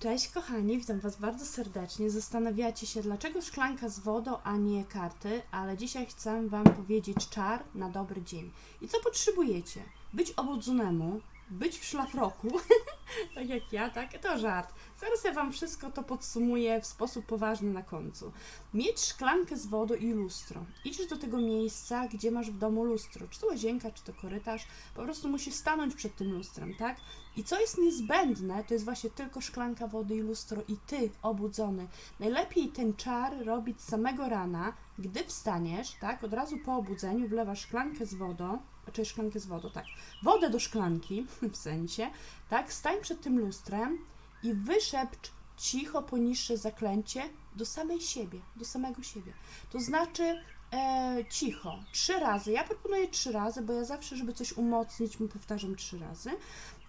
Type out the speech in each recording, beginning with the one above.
Cześć kochani, witam Was bardzo serdecznie. Zastanawiacie się, dlaczego szklanka z wodą, a nie karty, ale dzisiaj chcę Wam powiedzieć czar na dobry dzień. I co potrzebujecie? Być obudzonemu, być w szlafroku, tak jak ja, tak? To żart. Zaraz ja Wam wszystko to podsumuję w sposób poważny na końcu. Mieć szklankę z wodą i lustro. Idziesz do tego miejsca, gdzie masz w domu lustro, czy to łazienka, czy to korytarz, po prostu musisz stanąć przed tym lustrem, tak? I co jest niezbędne, to jest właśnie tylko szklanka wody i lustro i ty obudzony. Najlepiej ten czar robić samego rana, gdy wstaniesz, tak? Od razu po obudzeniu wlewasz szklankę z wodą, czy szklankę z wodą, tak. Wodę do szklanki, w sensie, tak? Stań przed tym lustrem i wyszepcz cicho poniższe zaklęcie do samej siebie, do samego siebie. To znaczy e, cicho, trzy razy. Ja proponuję trzy razy, bo ja zawsze, żeby coś umocnić, mu powtarzam trzy razy.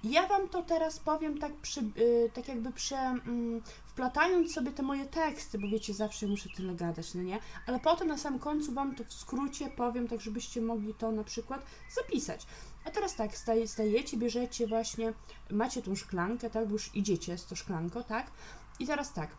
Ja Wam to teraz powiem tak, przy, y, tak jakby prze, mm, wplatając sobie te moje teksty, bo wiecie, zawsze muszę tyle gadać, no nie? Ale potem na samym końcu Wam to w skrócie powiem, tak żebyście mogli to na przykład zapisać. A teraz tak, staj, stajecie, bierzecie właśnie, macie tą szklankę, tak, bo już idziecie z tą szklanką, tak? I teraz tak,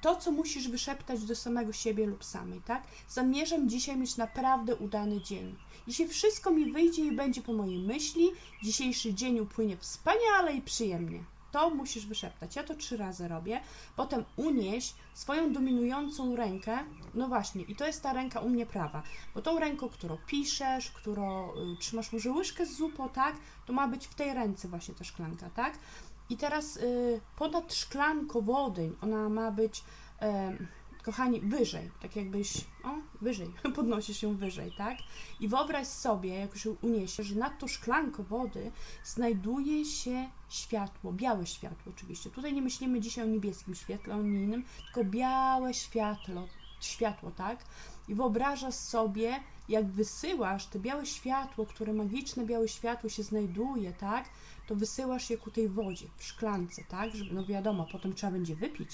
to, co musisz wyszeptać do samego siebie lub samej, tak? Zamierzam dzisiaj mieć naprawdę udany dzień. Dzisiaj wszystko mi wyjdzie i będzie po mojej myśli. Dzisiejszy dzień upłynie wspaniale i przyjemnie. To musisz wyszeptać. Ja to trzy razy robię. Potem unieś swoją dominującą rękę. No właśnie, i to jest ta ręka u mnie prawa. Bo tą ręką, którą piszesz, którą y, trzymasz może łyżkę z zupą, tak? To ma być w tej ręce właśnie ta szklanka, tak? I teraz y, ponad szklanką wody, ona ma być, em, kochani, wyżej, tak jakbyś, o, wyżej, podnosi się wyżej, tak? I wyobraź sobie, jak już ją uniesiesz, że nad tą szklanką wody znajduje się światło, białe światło oczywiście. Tutaj nie myślimy dzisiaj o niebieskim świetle, o innym, tylko białe światło, światło, tak? I wyobrażasz sobie, jak wysyłasz te białe światło, które magiczne białe światło się znajduje, tak? To wysyłasz je ku tej wodzie, w szklance, tak? Żeby, no wiadomo, potem trzeba będzie wypić.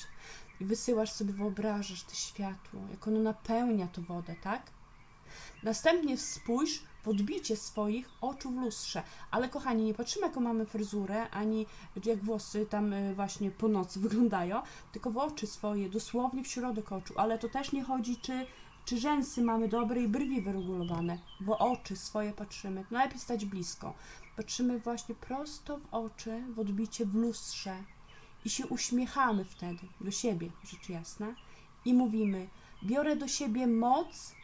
I wysyłasz sobie, wyobrażasz to światło, jak ono napełnia tą wodę, tak? Następnie spójrz w odbicie swoich oczu w lustrze. Ale kochani, nie patrzymy jaką mamy fryzurę, ani jak włosy tam y, właśnie po nocy wyglądają, tylko w oczy swoje, dosłownie w środek oczu. Ale to też nie chodzi, czy, czy rzęsy mamy dobre i brwi wyregulowane. W oczy swoje patrzymy. Najlepiej stać blisko. Patrzymy właśnie prosto w oczy, w odbicie w lustrze i się uśmiechamy wtedy do siebie, rzecz jasna, i mówimy: Biorę do siebie moc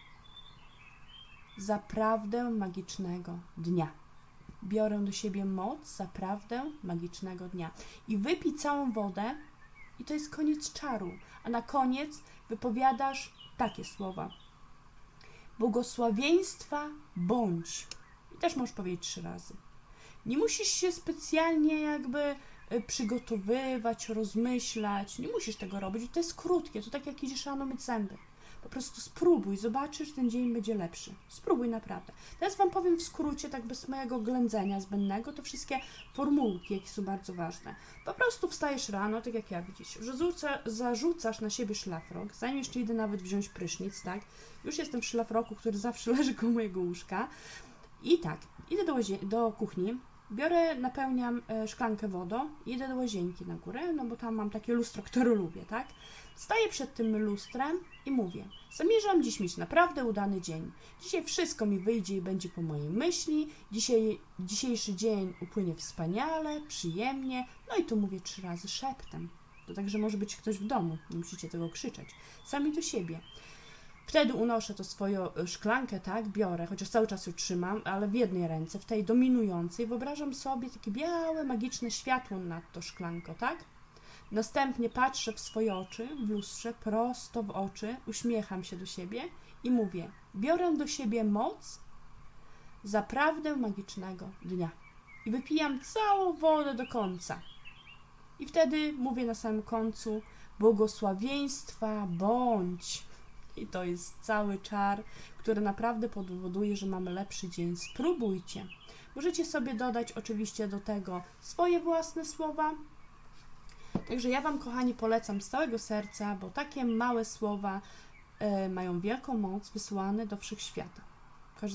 za prawdę magicznego dnia. Biorę do siebie moc za prawdę magicznego dnia. I wypij całą wodę, i to jest koniec czaru. A na koniec wypowiadasz takie słowa: Błogosławieństwa bądź. I też możesz powiedzieć trzy razy. Nie musisz się specjalnie jakby y, przygotowywać, rozmyślać. Nie musisz tego robić. To jest krótkie. To tak jak idziesz rano myć zęby. Po prostu spróbuj, zobaczysz, ten dzień będzie lepszy. Spróbuj naprawdę. Teraz Wam powiem w skrócie, tak bez mojego ględzenia zbędnego, to wszystkie formułki, jakie są bardzo ważne. Po prostu wstajesz rano, tak jak ja widzicie, zarzuca, zarzucasz na siebie szlafrok, zanim jeszcze idę nawet wziąć prysznic, tak? Już jestem w szlafroku, który zawsze leży koło mojego łóżka. I tak, idę do, do kuchni, biorę, napełniam e, szklankę wodą, idę do łazienki na górę, no bo tam mam takie lustro, które lubię, tak? Staję przed tym lustrem i mówię: Zamierzam dziś mieć naprawdę udany dzień. Dzisiaj wszystko mi wyjdzie i będzie po mojej myśli. Dzisiaj, dzisiejszy dzień upłynie wspaniale, przyjemnie. No i to mówię trzy razy szeptem. To także może być ktoś w domu, nie musicie tego krzyczeć. Sami do siebie. Wtedy unoszę to swoją e, szklankę, tak, biorę, chociaż cały czas ją trzymam, ale w jednej ręce, w tej dominującej, wyobrażam sobie takie białe, magiczne światło nad tą szklanką, tak? Następnie patrzę w swoje oczy, w lustrze, prosto w oczy, uśmiecham się do siebie i mówię: Biorę do siebie moc za prawdę magicznego dnia. I wypijam całą wodę do końca. I wtedy mówię na samym końcu: Błogosławieństwa bądź. I to jest cały czar, który naprawdę powoduje, że mamy lepszy dzień. Spróbujcie. Możecie sobie dodać oczywiście do tego swoje własne słowa, Także ja Wam, kochani, polecam z całego serca, bo takie małe słowa e, mają wielką moc wysłane do wszechświata.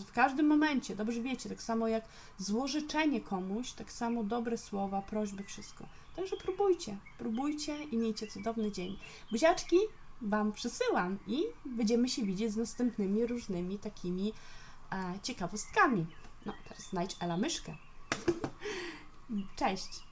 W każdym momencie, dobrze wiecie, tak samo jak złożyczenie komuś, tak samo dobre słowa, prośby, wszystko. Także próbujcie, próbujcie i miejcie cudowny dzień. Buziaczki Wam przysyłam i będziemy się widzieć z następnymi różnymi takimi e, ciekawostkami. No, teraz znajdź Ela myszkę. Cześć!